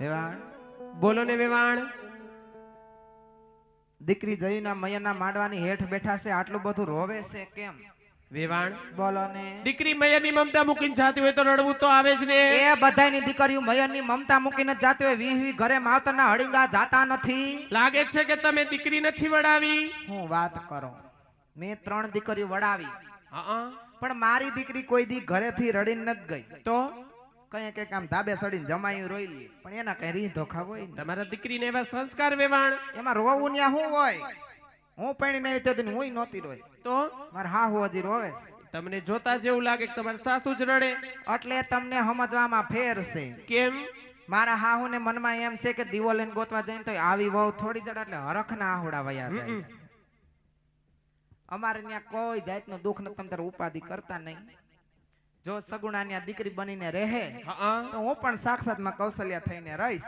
વેવાણ? બોલો ને વેવાણ. દીકરી જઈના મયના માંડવાની હેઠ બેઠા છે આટલું બધું રોવે છે કેમ? વેવાણ? બોલો ને. દીકરી મૈયાની મમતા મૂકીને જાતી હોય તો રડવું તો આવે જ ને. એ બધાયની દીકરીઓ મયરની મમતા મૂકીને જાતી હોય વી વી ઘરે માવતરના હળીંગા જાતા નથી. લાગે છે કે તમે દીકરી નથી વડાવી. હું વાત કરો. મેં ત્રણ દીકરીઓ વડાવી. પણ મારી દીકરી કોઈ દી ઘરેથી રડીને નથી ગઈ. તો? કઈ કઈ આમ ધાબે સડીને જમાયું રોઈ લે. પણ એના કઈ રીત ધોખા હોય તમારા દીકરીને એવા સંસ્કાર વેવાણ. એમાં રોવું ન્યા શું હોય? હું પૈણી નહીં તે હું નહોતી રોય તો? મારે હા હું હજી રોવે તમને જોતા જેવું લાગે કે તમારા સાસુ જ રડે? એટલે તમને સમજવામાં ફેર છે. કેમ? મારા હાહુને મનમાં એમ છે કે દીવો લઈને ગોતવા જઈને તો આવી વહુ થોડી જડ એટલે હરખના આહુડા વયા જાય. અમારે ત્યાં કોઈ જાતનું દુઃખ નથી તમે તારે ઉપાધિ કરતા નહીં. જો સગુણા ત્યાં દીકરી બનીને રહે તો હું પણ સાક્ષાતમાં કૌશલ્યા થઈને રહીશ.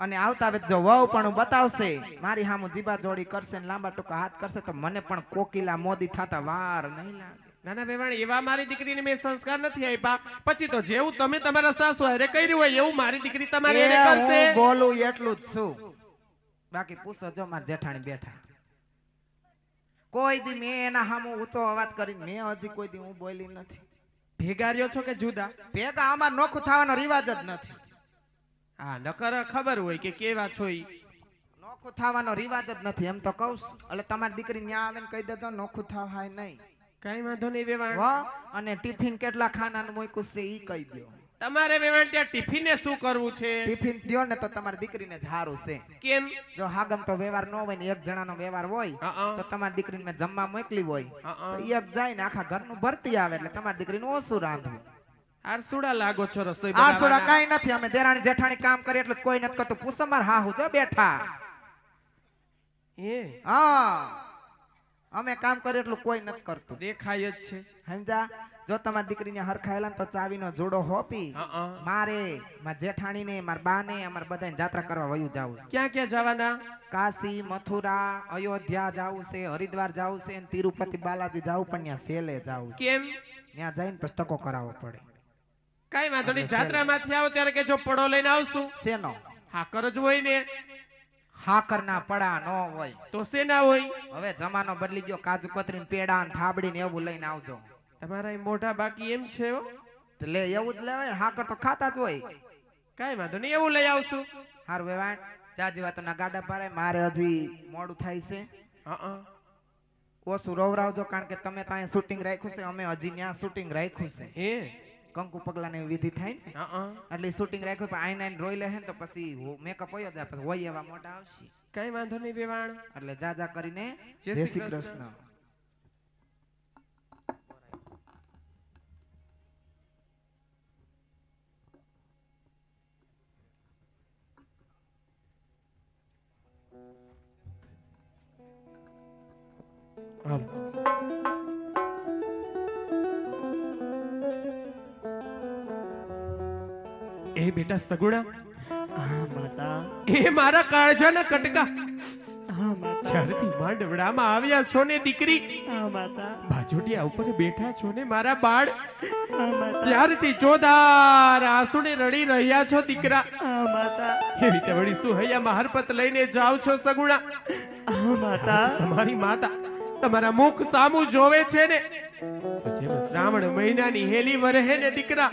અને આવતા વેત જો વહુ પણ બતાવશે મારી સામું જીબા જોડી કરશે ને લાંબા ટૂંકા હાથ કરશે તો મને પણ કોકિલા મોદી થતા વાર નહીં લાગે. નાના વેવાણ એવા મારી દીકરીને મેં સંસ્કાર નથી આપ્યા. પછી તો જેવું તમે તમારા સાસુ હારે કર્યું હોય એવું મારી દીકરી તમારે કરશે. બોલું એટલું જ છું. બાકી પૂછો જો મારા જેઠાણી બેઠા. કોઈ દી મેં એના સામું ઊંચો અવાજ કરી મેં હજી કોઈ દી હું બોલી નથી. ભેગા રહ્યો છો કે જુદા? ભેગા આમાં નોખું થવાનો રિવાજ જ નથી. હા નકર ખબર હોય કે કેવા છો ઈ. નોખું થવાનો રિવાજ જ નથી એમ તો કહું. એટલે તમારી દીકરી ન્યા આવે ને કહી દેજો નોખું થાવ હાય નહીં. કઈ વાંધો નહીં વેવાણ. અને ટિફિન કેટલા ખાનાનું મૂક્યું છે ઈ કહી દો તમારે વેવાણ ત્યાં ટિફિને શું કરવું છે? ટિફિન દ્યો ને તો તમારી દીકરીને જ છે. કેમ? જો હાગમ તો વ્યવહાર ન હોય ને એક જણાનો વ્યવહાર હોય તો તમારી દીકરીને જમવા મોકલી હોય. તો એક જાય ને આખા ઘરનું ભરતી આવે એટલે તમારી દીકરીનું ઓછું રાંધવું. આરસુડા લાગો છો રસોઈ આરસુડા કાઈ. નથી. અમે દેરાણી જેઠાણી કામ કરીએ એટલે કોઈ નથી કરતું. પૂસમાર માર હા હું જો બેઠા. એ હા. અમે કામ કરીએ એટલું કોઈ નથી કરતું. દેખાય જ છે. સમજા જો તમારી દીકરીને હરખાયેલા તો ચાવીનો જોડો હોપી મારે માર જેઠાણીને માર બાને અમાર બધાને જાત્રા કરવા વયું જાવું ક્યાં ક્યાં જવાના? કાશી મથુરા અયોધ્યા જાવું છે હરિદ્વાર જાવું છે અને તિરુપતિ બાલાજી જાવું પણ ત્યાં સેલે જાવું કેમ? ત્યાં જઈને પછી ટકો કરાવવો પડે. કઈ વાંધો નહીં. જાત્રા જાત્રામાંથી આવો ત્યારે કે જો પડો લઈને આવશું. શેનો હા કરજ હોય ને. હાકરના પડા ન હોય. તો શેના હોય? હવે જમાનો બદલી ગયો કાજુ કતરી પેડા ને થાબડી ને એવું લઈને આવજો. તમારા મોઢા બાકી એમ છે હો. લે એવું જ લેવાય હાકર તો ખાતા જ હોય. કઈ વાંધો નહીં એવું લઈ આવશું. હાર વેવાણ જાજી વાતોના ગાડા પારે મારે હજી મોડું થાય છે. ઓછું રોવરાવજો કારણ કે તમે ત્યાં શૂટિંગ રાખ્યું છે અમે હજી ત્યાં શૂટિંગ રાખ્યું છે. હે? કંકુ પગલા ની વિધિ થાય ને? એટલે શૂટિંગ રાખ્યું પણ આઈને આઈને રોઈ લે ને તો પછી મેકઅપ હોય જાય પછી હોય એવા મોટા આવશે. કઈ વાંધો નહીં વેવાણ. એટલે જા જા કરીને જય શ્રી કૃષ્ણ. કૃષ્ણ. બેટા સગુણા હા માતા. એ મારા કાળજાના કટકા. હા માતા. જ્યારથી માંડવડામાં આવ્યા છો ને દીકરી હા માતા. બાજોટિયા ઉપર બેઠા છો ને મારા બાળ હા માતા. ત્યારથી જોદાર આંસુને રડી રહ્યા છો દીકરા. હા માતા. એવી તે વળી શું હૈયામાં હરપત લઈને જાવ છો સગુણા હા માતા. તમારી માતા તમારા મુખ સામું જોવે છે ને. જેમ શ્રાવણ મહિનાની હેલી વરહે ને દીકરા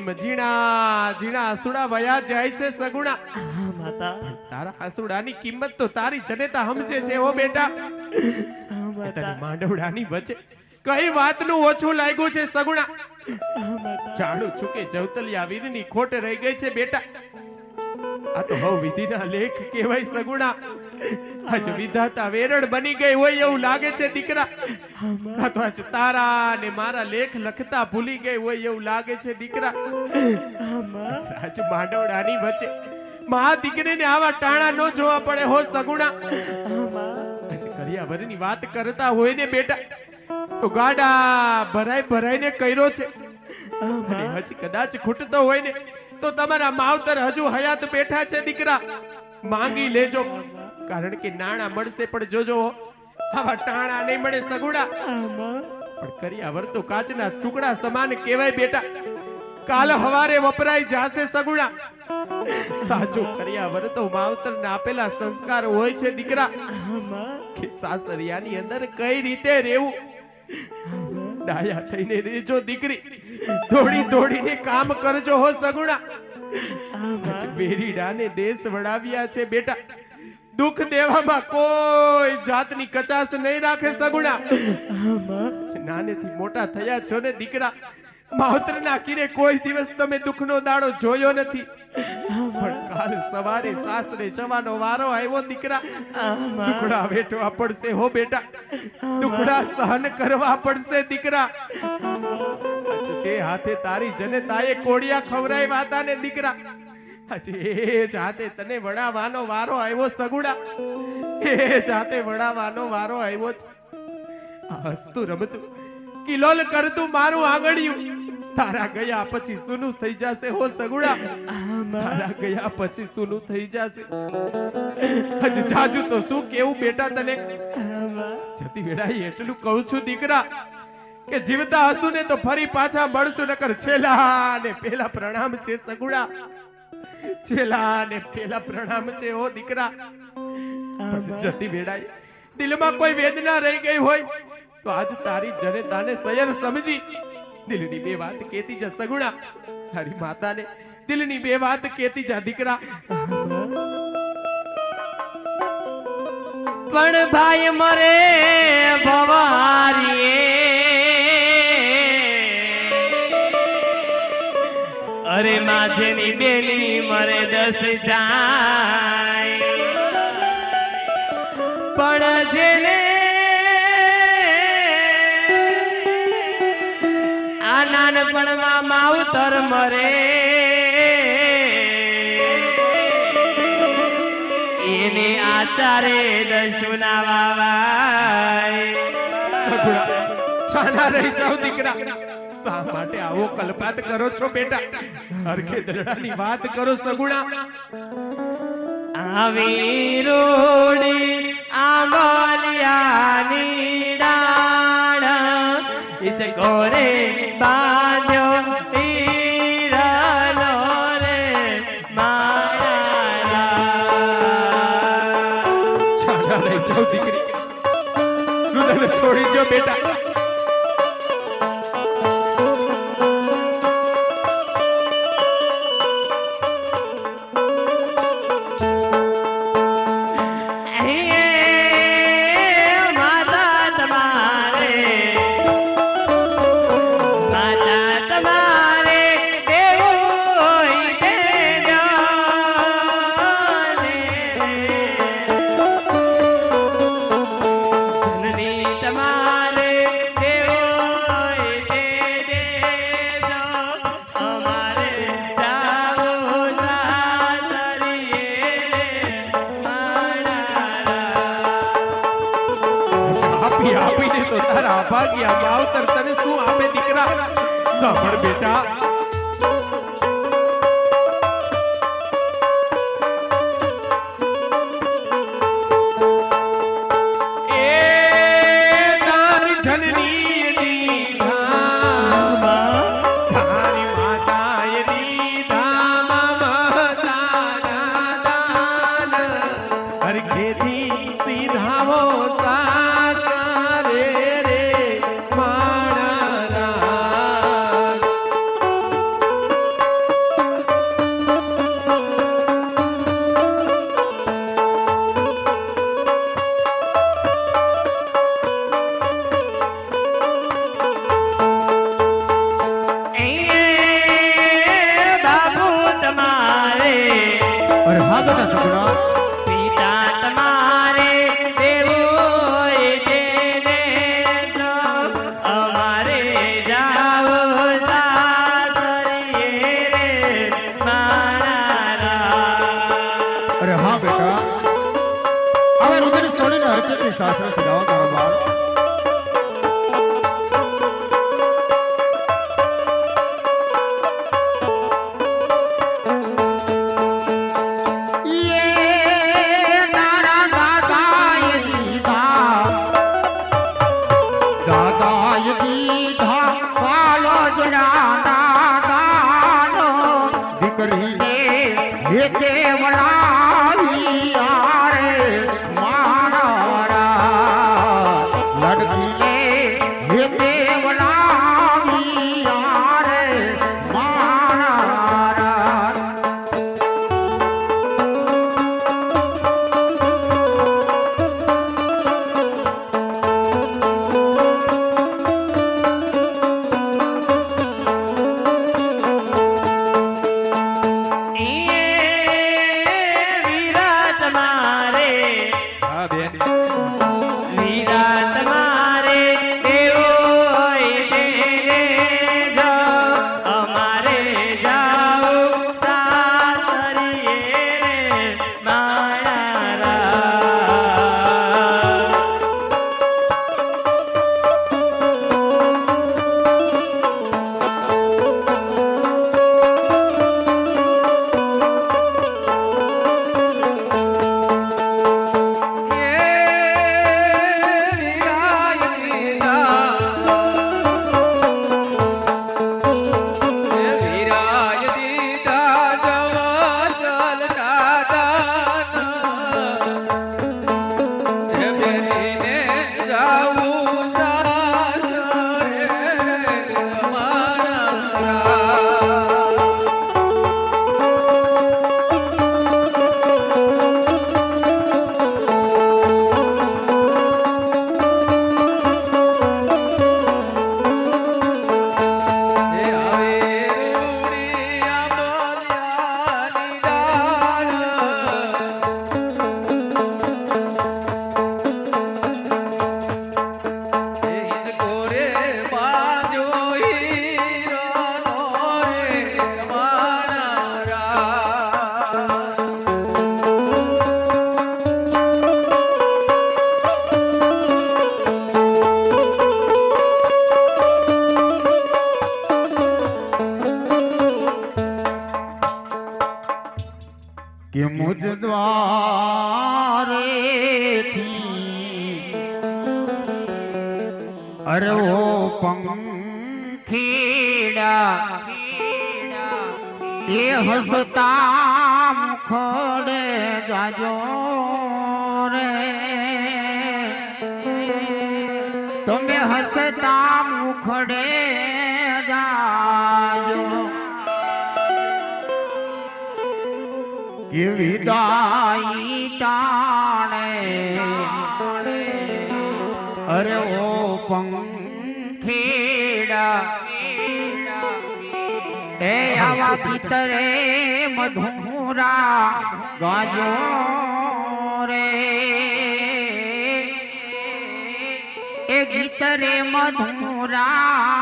એમ ઝીણા ઝીણા આસુડા વયા જાય છે સગુણા. હા માતા. તારા આસુડાની કિંમત તો તારી જનેતા સમજે છે ઓ બેટા. હા માતા. માંડવડાની વચ્ચે કઈ વાતનું ઓછું લાગ્યું છે સગુણા? જાણું છું કે જવતલિયા વીરની ખોટ રહી ગઈ છે બેટા. આ તો હવ વિધિના લેખ કહેવાય સગુણા. આજ વિધાતા વેરડ બની ગઈ હોય એવું લાગે છે દીકરા. આ તો આજ તારા ને મારા લેખ લખતા ભૂલી ગઈ હોય એવું લાગે છે દીકરા. આજ માંડવડાની વચ્ચે મા દીકરીને આવા ટાણા ન જોવા પડે હો સગુણા. આજ કરિયાવરની વાત કરતા હોય ને બેટા, તો ગાડા ભરાઈ ભરાઈને કર્યો છે. હજી કદાચ ખૂટતો હોય ને, તો તમારા માવતર હજુ હયાત બેઠા છે દીકરા. માંગી લેજો. કારણ કે નાણા મળશે પણ જોજો આવા ટાણા નહીં મળે સગુડા. પણ કરી આવર તો કાચના ટુકડા સમાન કહેવાય બેટા. કાલ હવારે વપરાઈ જાશે સગુણા સાચું કર્યા વર તો માવતરને આપેલા સંસ્કાર હોય છે દીકરા. કે સાસરિયાની અંદર કઈ રીતે રહેવું? ડાયા થઈને રેજો દીકરી. દોડી દોડીને કામ કરજો હો સગુણા બેરીડાને દેશ વડાવ્યા છે બેટા. દુઃખ દેવામાં કોઈ જાતની કચાશ નહીં રાખે સગુણા. નાનેથી મોટા થયા છો ને દીકરા, માવતરના કિરે કોઈ દિવસ તમે દુઃખનો દાડો જોયો નથી. પણ કાલ સવારે સાસરે જવાનો વારો આવ્યો દીકરા. દુખડા વેઠવા પડશે હો બેટા. દુખડા સહન કરવા પડશે દીકરા. જે હાથે તારી જનતાએ કોડિયા ખવરાય હતા ને દીકરા? એ જ તને વડાવાનો વારો આવ્યો સગુડા. એ જાતે વડાવાનો વારો આવ્યો હસતું રમતું, કિલોલ કરતું મારું આંગળિયું તારા ગયા પછી સુનું થઈ જશે હો સગુડા. તારા ગયા પછી સુનું થઈ જશે. હજ જાજુ તો શું કેવું બેટા તને? જતી વેળા એટલું કહું છું દીકરા, કે જીવતા હસુ ને તો ફરી પાછા મળશું, નકર છેલ્લા ને પેલા પ્રણામ છે સગુડા. છેલ્લા ને પેલા પ્રણામ છે ઓ દીકરા. જતી વેળાએ દિલમાં કોઈ વેદના રહી ગઈ હોય તો આજ તારી જનતાને સયર સમજી. દિલની બે વાત કેતી જા સગુણા. તારી માતાને દિલની બે વાત કેતી જા દીકરા. પણ ભાઈ મરે ભવારીએ માથેની બેલી મરે દસ જાય. પણ જેને આ નાનપણમાં માવતર મરે, એને આચારે દશુના વાવાય. રહી જાઓ દીકરા. શા માટે આવો કલ્પાત કરો છો બેટા? હરખે દરડાની વાત કરો સગુણા. આવી રોડી આંગલિયાની ડાળ ઇચ ગોરે બાજો હીરાનો રે મારા છોડી દો બેટા. આપી આપીને તો તારા અભાગ્યા માવતર તને શું આપે દીકરા? સાંભળ બેટા રે મારા અરે હા બેટા હવે રુદન છોડીને હરકતની સાસરે સગાવા કરો બાળ પાલો એ ખોડે જાજો રે. તમે હસતા મુખડે જાજો. કેવી દાઈ ટાણે. અરે ઓ પંખેડા. એ આવા પિતરે મધુરા ગાજો રે. એ ગીતરે મધુરા